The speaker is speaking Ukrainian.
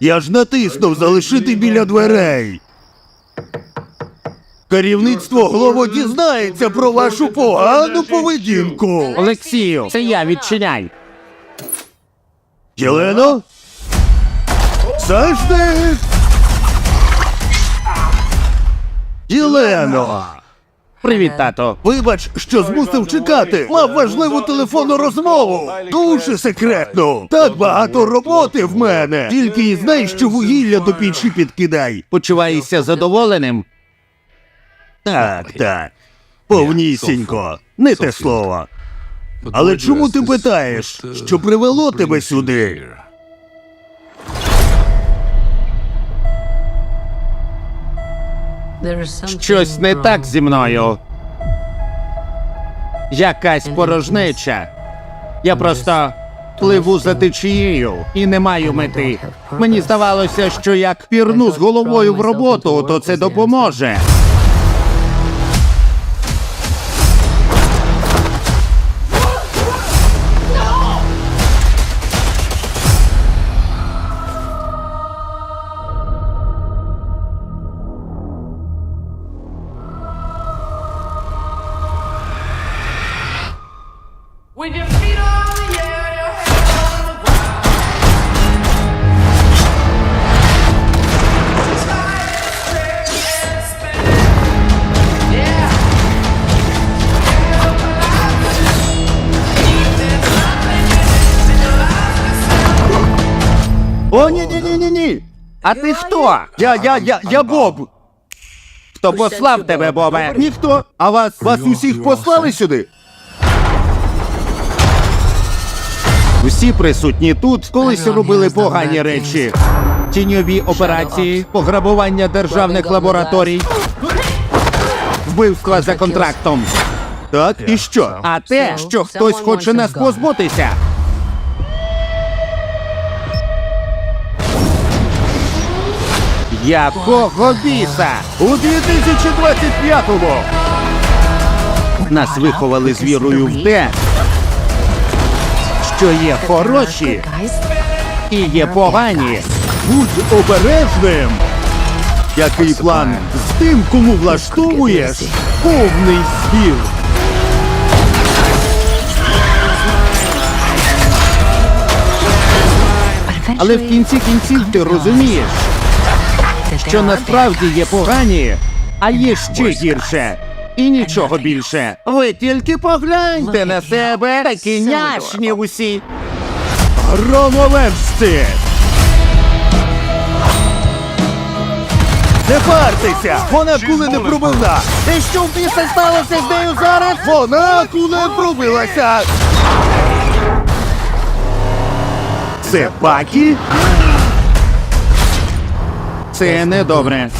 Я ж натиснув залишити біля дверей. Керівництво Глово дізнається про вашу погану поведінку. Олексію, це я відчиняй. Єлено? Завжди. Єлено! Привіт, тато. Вибач, що змусив чекати. Мав важливу телефонну розмову. Дуже секретну. Так багато роботи в мене. Тільки і знай, що вугілля до пічі підкидай. Почуваєшся задоволеним? Так, так. Повнісінько. Не те слово. Але чому ти питаєш, що привело тебе сюди? Щось не так зі мною. Якась порожнеча. Я просто пливу за течією і не маю мети. Мені здавалося, що як пірну з головою в роботу, то це допоможе. О, ні, ні, ні, ні, ні. А ти хто? Я, я, я, я Боб. Хто послав тебе, Бобе? Ніхто. А вас, вас усіх послали сюди? Усі присутні тут колись робили погані речі. Тіньові операції, пограбування державних лабораторій, вбивства за контрактом. Так, і що? А те, що хтось хоче нас позбутися. Якого біса? У 2025-му. Нас виховали з вірою в те, що є хороші і є погані. Будь обережним. Який план з тим, кому влаштовуєш повний збір. Але в кінці кінців ти розумієш, що насправді є погані, а є ще гірше. І нічого більше. Ви тільки погляньте на себе, такі няшні усі. Громовержці! Не партеся! Вона кули не пробила! І що в біса сталося з нею зараз? Вона кули пробилася! Це Бакі? Це недобре.